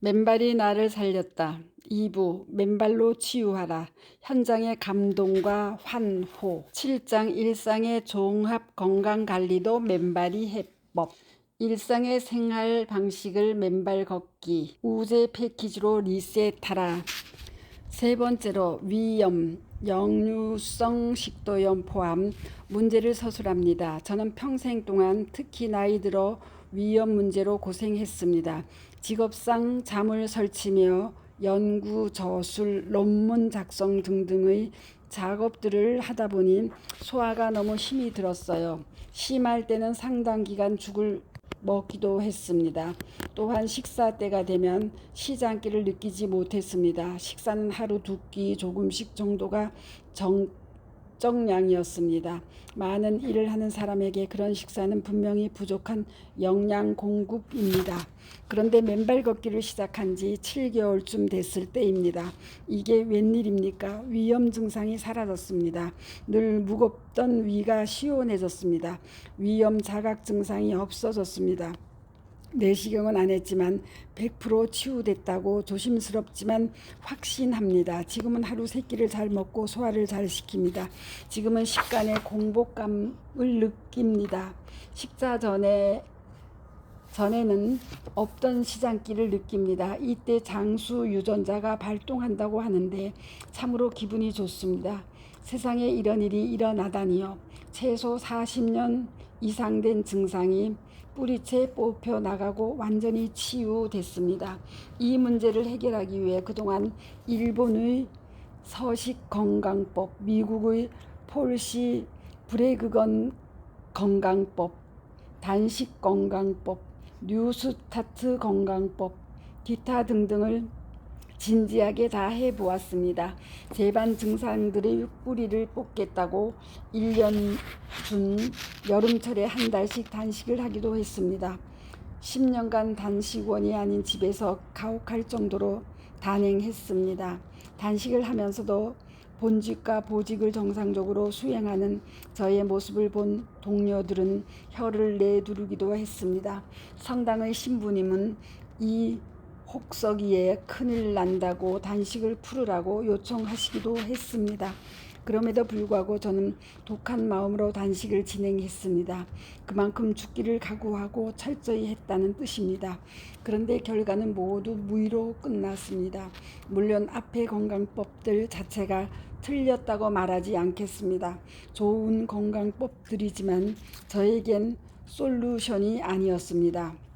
맨발이 나를 살렸다. 2부 맨발로 치유하라. 현장의 감동과 환호. 7장 일상의 종합 건강 관리도 맨발이 해법. 일상의 생활 방식을 맨발 걷기. 우제 패키지로 리셋하라. 세 번째로 위염, 역류성 식도염 포함 문제를 서술합니다. 저는 평생 동안 특히 나이 들어 위염 문제로 고생했습니다. 직업상 잠을 설치며 연구, 저술, 논문 작성 등등의 작업들을 하다 보니 소화가 너무 힘이 들었어요. 심할 때는 상당 기간 죽을 먹기도 했습니다. 또한 식사 때가 되면 시장기를 느끼지 못했습니다. 식사는 하루 두 끼 조금씩 정도가 정 적량이었습니다. 많은 일을 하는 사람에게 그런 식사는 분명히 부족한 영양 공급입니다. 그런데 맨발 걷기를 시작한 지 7개월쯤 됐을 때입니다. 이게 웬일입니까? 위염 증상이 사라졌습니다. 늘 무겁던 위가 시원해졌습니다. 위염 자각 증상이 없어졌습니다. 내시경은 안 했지만 100% 치유됐다고 조심스럽지만 확신합니다. 지금은 하루 세 끼를 잘 먹고 소화를 잘 시킵니다. 지금은 식간의 공복감을 느낍니다. 식사 전에 전에는 없던 시장기를 느낍니다. 이때 장수 유전자가 발동한다고 하는데 참으로 기분이 좋습니다. 세상에 이런 일이 일어나다니요. 최소 40년 이상 된 증상이 뿌리채 뽑혀 나가고 완전히 치유됐습니다. 이 문제를 해결하기 위해 그동안 일본의 서식 건강법, 미국의 폴시 브레그건 건강법, 단식 건강법, 뉴스타트 건강법, 기타 등등을 진지하게 다 해보았습니다. 제반 증상들의 뿌리를 뽑겠다고 1년 준 여름철에 한 달씩 단식을 하기도 했습니다. 10년간 단식원이 아닌 집에서 가혹할 정도로 단행했습니다. 단식을 하면서도 본직과 보직을 정상적으로 수행하는 저의 모습을 본 동료들은 혀를 내두르기도 했습니다. 성당의 신부님은 이 혹서기에 큰일 난다고 단식을 풀으라고 요청하시기도 했습니다. 그럼에도 불구하고 저는 독한 마음으로 단식을 진행했습니다. 그만큼 죽기를 각오하고 철저히 했다는 뜻입니다. 그런데 결과는 모두 무의로 끝났습니다. 물론 앞의 건강법들 자체가 틀렸다고 말하지 않겠습니다. 좋은 건강법들이지만 저에겐 솔루션이 아니었습니다.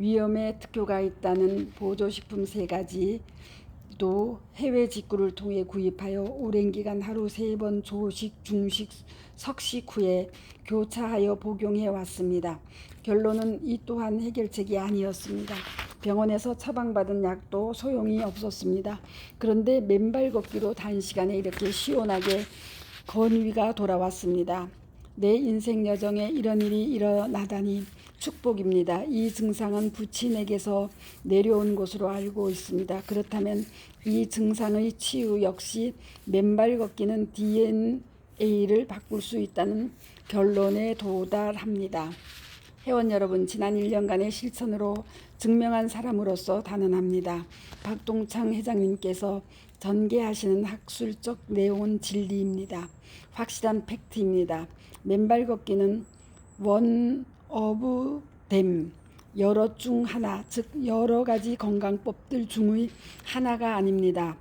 위험에 특효가 있다는 보조식품 세 가지도 해외 직구를 통해 구입하여 오랜 기간 하루 세 번 조식, 중식, 석식 후에 교차하여 복용해 왔습니다. 결론은 이 또한 해결책이 아니었습니다. 병원에서 처방받은 약도 소용이 없었습니다. 그런데 맨발 걷기로 단시간에 이렇게 시원하게 건위가 돌아왔습니다. 내 인생 여정에 이런 일이 일어나다니 축복입니다. 이 증상은 부친에게서 내려온 것으로 알고 있습니다. 그렇다면 이 증상의 치유 역시 맨발 걷기는 DNA를 바꿀 수 있다는 결론에 도달합니다. 회원 여러분, 지난 1년간의 실천으로 증명한 사람으로서 단언합니다. 박동창 회장님께서 전개하시는 학술적 내용은 진리입니다. 확실한 팩트입니다. 맨발 걷기는 원 댐 여러 중 하나 즉 여러 가지 건강법들 중의 하나가 아닙니다.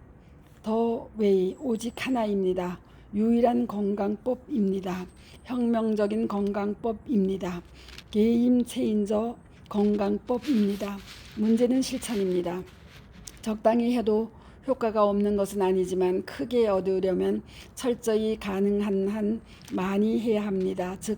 더 웨이 오직 하나입니다. 유일한 건강법입니다. 혁명적인 건강법입니다. 게임 체인저 건강법입니다. 문제는 실천입니다. 적당히 해도 효과가 없는 것은 아니지만 크게 얻으려면 철저히 가능한 한 많이 해야 합니다. 즉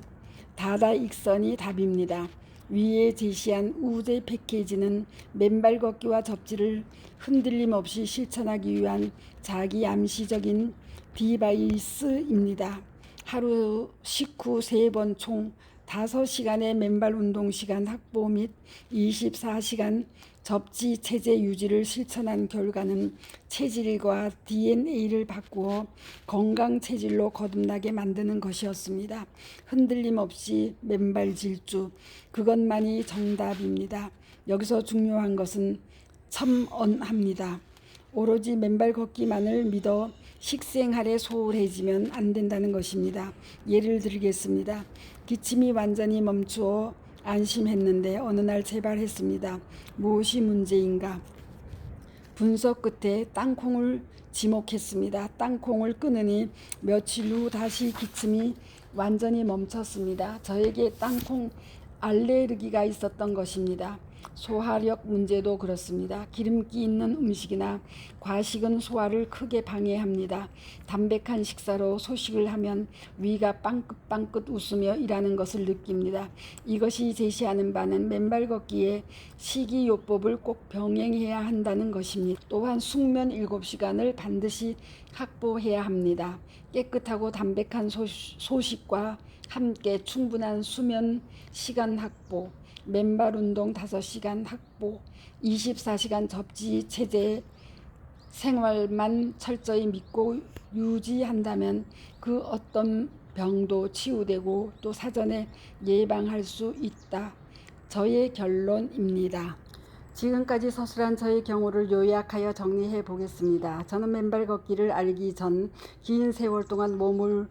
다다익선이 답입니다. 위에 제시한 우제 패키지는 맨발 걷기와 접지를 흔들림 없이 실천하기 위한 자기 암시적인 디바이스입니다. 하루 식후 3번 총 5시간의 맨발 운동 시간 확보 및 24시간 접지 체제 유지를 실천한 결과는 체질과 DNA를 바꾸어 건강 체질로 거듭나게 만드는 것이었습니다. 흔들림 없이 맨발 질주 그것만이 정답입니다. 여기서 중요한 것은 첨언합니다. 오로지 맨발 걷기만을 믿어 식생활에 소홀해지면 안 된다는 것입니다. 예를 들겠습니다. 기침이 완전히 멈추어 안심했는데 어느 날 재발했습니다. 무엇이 문제인가? 분석 끝에 땅콩을 지목했습니다. 땅콩을 끊으니 며칠 후 다시 기침이 완전히 멈췄습니다. 저에게 땅콩 알레르기가 있었던 것입니다. 소화력 문제도 그렇습니다. 기름기 있는 음식이나 과식은 소화를 크게 방해합니다. 담백한 식사로 소식을 하면 위가 빵긋빵긋 웃으며 일하는 것을 느낍니다. 이것이 제시하는 바는 맨발 걷기에 식이요법을 꼭 병행해야 한다는 것입니다. 또한 숙면 7시간을 반드시 확보해야 합니다. 깨끗하고 담백한 소식과 함께 충분한 수면 시간 확보, 맨발 운동 5시간 확보, 24시간 접지 체제 생활만 철저히 믿고 유지한다면 그 어떤 병도 치유되고 또 사전에 예방할 수 있다. 저의 결론입니다. 지금까지 서술한 저의 경우를 요약하여 정리해 보겠습니다. 저는 맨발 걷기를 알기 전 긴 세월 동안 몸을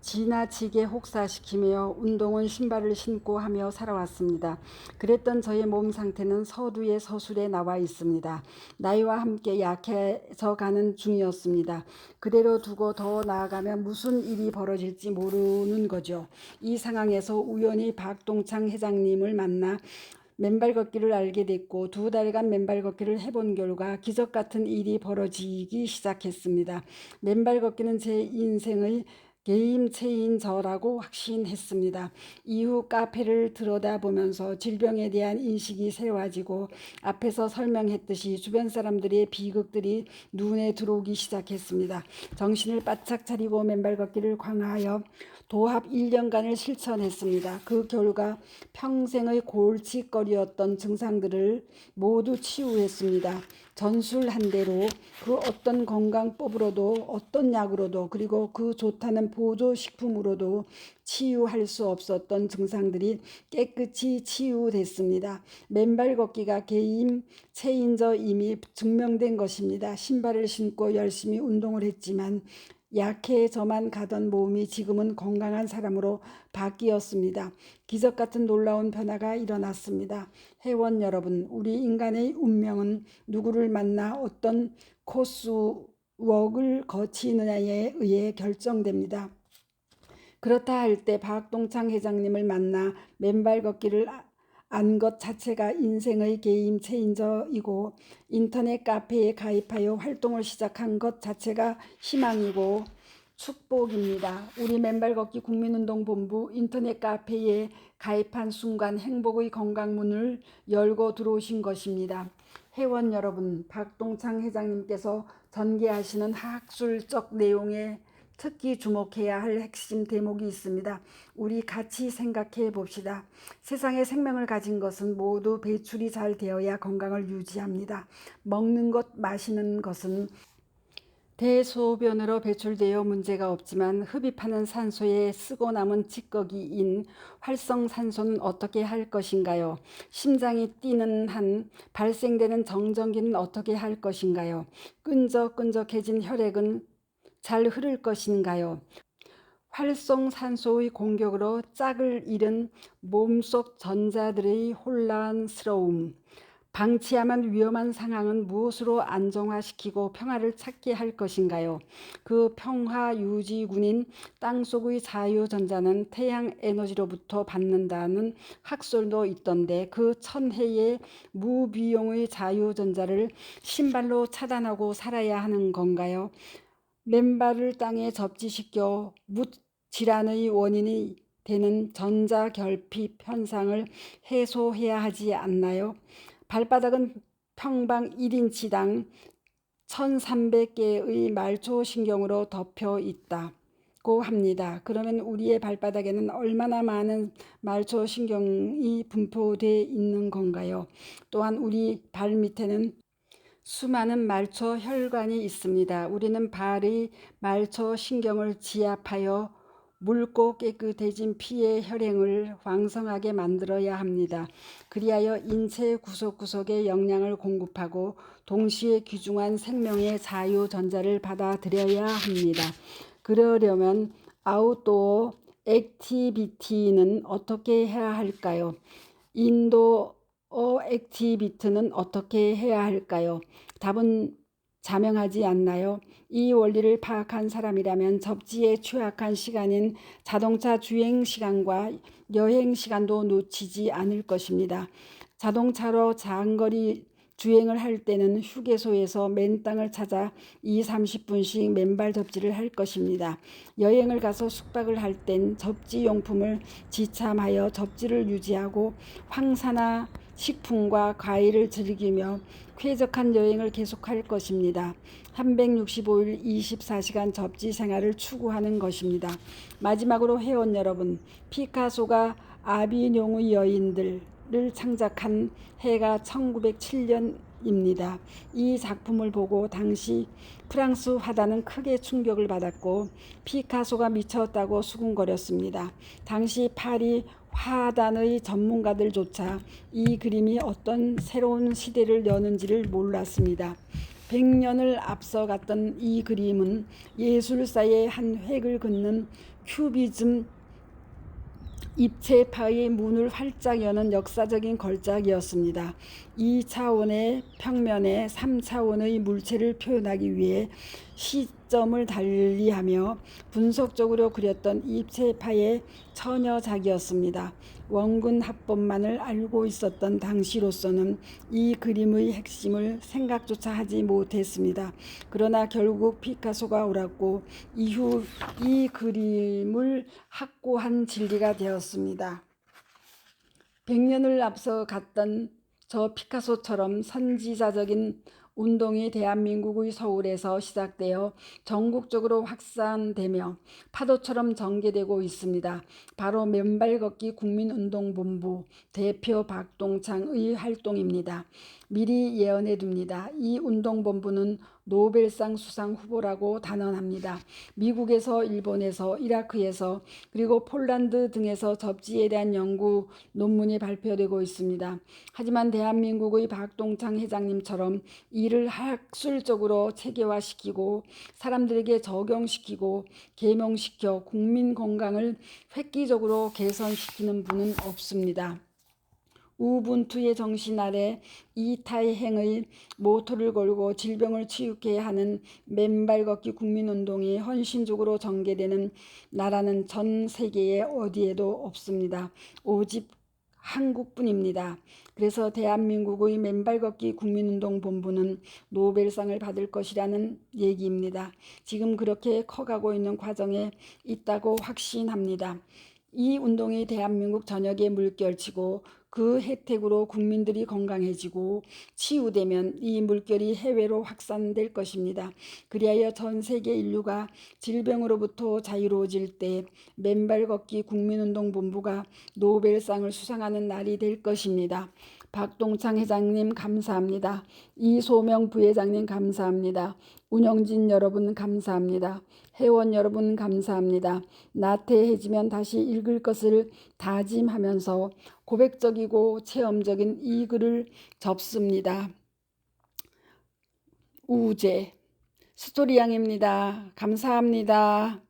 지나치게 혹사시키며 운동은 신발을 신고 하며 살아왔습니다. 그랬던 저의 몸 상태는 서두의 서술에 나와 있습니다. 나이와 함께 약해져 가는 중이었습니다. 그대로 두고 더 나아가면 무슨 일이 벌어질지 모르는 거죠. 이 상황에서 우연히 박동창 회장님을 만나 맨발 걷기를 알게 됐고 두 달간 맨발 걷기를 해본 결과 기적 같은 일이 벌어지기 시작했습니다. 맨발 걷기는 제 인생의 게임 체인 저라고 확신했습니다. 이후 카페를 들여다보면서 질병에 대한 인식이 새로워지고 앞에서 설명했듯이 주변 사람들의 비극들이 눈에 들어오기 시작했습니다. 정신을 바짝 차리고 맨발 걷기를 강화하여 도합 1년간을 실천했습니다. 그 결과 평생의 골칫거리였던 증상들을 모두 치유했습니다. 전술한 대로 그 어떤 건강법으로도 어떤 약으로도 그리고 그 좋다는 보조식품으로도 치유할 수 없었던 증상들이 깨끗이 치유됐습니다. 맨발 걷기가 개인 체인저 이미 증명된 것입니다. 신발을 신고 열심히 운동을 했지만 약해져만 가던 몸이 지금은 건강한 사람으로 바뀌었습니다. 기적 같은 놀라운 변화가 일어났습니다. 회원 여러분, 우리 인간의 운명은 누구를 만나 어떤 코스웍을 거치느냐에 의해 결정됩니다. 그렇다 할 때 박동창 회장님을 만나 맨발 걷기를 안 것 자체가 인생의 게임 체인저이고 인터넷 카페에 가입하여 활동을 시작한 것 자체가 희망이고 축복입니다. 우리 맨발 걷기 국민운동본부 인터넷 카페에 가입한 순간 행복의 건강문을 열고 들어오신 것입니다. 회원 여러분, 박동창 회장님께서 전개하시는 학술적 내용의 특히 주목해야 할 핵심 대목이 있습니다. 우리 같이 생각해 봅시다. 세상에 생명을 가진 것은 모두 배출이 잘 되어야 건강을 유지합니다. 먹는 것, 마시는 것은 대소변으로 배출되어 문제가 없지만 흡입하는 산소에 쓰고 남은 찌꺼기인 활성산소는 어떻게 할 것인가요? 심장이 뛰는 한 발생되는 정전기는 어떻게 할 것인가요? 끈적끈적해진 혈액은 잘 흐를 것인가요? 활성산소의 공격으로 짝을 잃은 몸속 전자들의 혼란스러움, 방치하면 위험한 상황은 무엇으로 안정화시키고 평화를 찾게 할 것인가요? 그 평화 유지군인 땅속의 자유전자는 태양 에너지로부터 받는다는 학설도 있던데 그 천해의 무비용의 자유전자를 신발로 차단하고 살아야 하는 건가요? 맨발을 땅에 접지시켜 묻질환의 원인이 되는 전자결핍 현상을 해소해야 하지 않나요? 발바닥은 평방 1인치당 1300개의 말초신경으로 덮여 있다고 합니다. 그러면 우리의 발바닥에는 얼마나 많은 말초신경이 분포되어 있는 건가요? 또한 우리 발 밑에는 수많은 말초 혈관이 있습니다. 우리는 발의 말초 신경을 지압하여 묽고 깨끗해진 피의 혈행을 왕성하게 만들어야 합니다. 그리하여 인체 구석구석에 영양을 공급하고 동시에 귀중한 생명의 자유 전자를 받아들여야 합니다. 그러려면 아웃도어 액티비티는 어떻게 해야 할까요? 인도 어 액티비티는 어떻게 해야 할까요? 답은 자명하지 않나요? 이 원리를 파악한 사람이라면 접지에 취약한 시간인 자동차 주행 시간과 여행 시간도 놓치지 않을 것입니다. 자동차로 장거리 주행을 할 때는 휴게소에서 맨 땅을 찾아 2, 30분씩 맨발 접지를 할 것입니다. 여행을 가서 숙박을 할 땐 접지 용품을 지참하여 접지를 유지하고 황사나 식품과 과일을 즐기며 쾌적한 여행을 계속할 것입니다. 365일 24시간 접지 생활을 추구하는 것입니다. 마지막으로 회원 여러분, 피카소가 아비뇽의 여인들 을 창작한 해가 1907년입니다. 이 작품을 보고 당시 프랑스 화단은 크게 충격을 받았고 피카소가 미쳤다고 수군거렸습니다. 당시 파리 화단의 전문가들조차 이 그림이 어떤 새로운 시대를 여는지를 몰랐습니다. 100년을 앞서 갔던 이 그림은 예술사의 한 획을 긋는 큐비즘 입체파의 문을 활짝 여는 역사적인 걸작이었습니다. 2차원의 평면에 3차원의 물체를 표현하기 위해 시 점을 달리하며 분석적으로 그렸던 입체파의 처녀작이었습니다. 원근 합본만을 알고 있었던 당시로서는 이 그림의 핵심을 생각조차 하지 못했습니다. 그러나 결국 피카소가 옳았고 이후 이 그림을 확고한 진리가 되었습니다. 100년을 앞서 갔던 저 피카소처럼 선지자적인 운동이 대한민국의 서울에서 시작되어 전국적으로 확산되며 파도처럼 전개되고 있습니다. 바로 맨발 걷기 국민운동본부 대표 박동창의 활동입니다. 미리 예언해 둡니다. 이 운동본부는 노벨상 수상 후보라고 단언합니다. 미국에서, 일본에서, 이라크에서, 그리고 폴란드 등에서 접지에 대한 연구 논문이 발표되고 있습니다. 하지만 대한민국의 박동창 회장님처럼 이를 학술적으로 체계화시키고 사람들에게 적용시키고 계명시켜 국민 건강을 획기적으로 개선시키는 분은 없습니다. 우분투의 정신 아래 이타행의 모토를 걸고 질병을 치유케 하는 맨발 걷기 국민운동이 헌신적으로 전개되는 나라는 전 세계에 어디에도 없습니다. 오직 한국뿐입니다. 그래서 대한민국의 맨발 걷기 국민운동 본부는 노벨상을 받을 것이라는 얘기입니다. 지금 그렇게 커가고 있는 과정에 있다고 확신합니다. 이 운동이 대한민국 전역에 물결치고 그 혜택으로 국민들이 건강해지고 치유되면 이 물결이 해외로 확산될 것입니다. 그리하여 전 세계 인류가 질병으로부터 자유로워질 때 맨발 걷기 국민운동본부가 노벨상을 수상하는 날이 될 것입니다. 박동창 회장님 감사합니다. 이소명 부회장님 감사합니다. 운영진 여러분 감사합니다. 회원 여러분 감사합니다. 나태해지면 다시 읽을 것을 다짐하면서 고백적이고 체험적인 이 글을 접습니다. 우제 스토리양입니다. 감사합니다.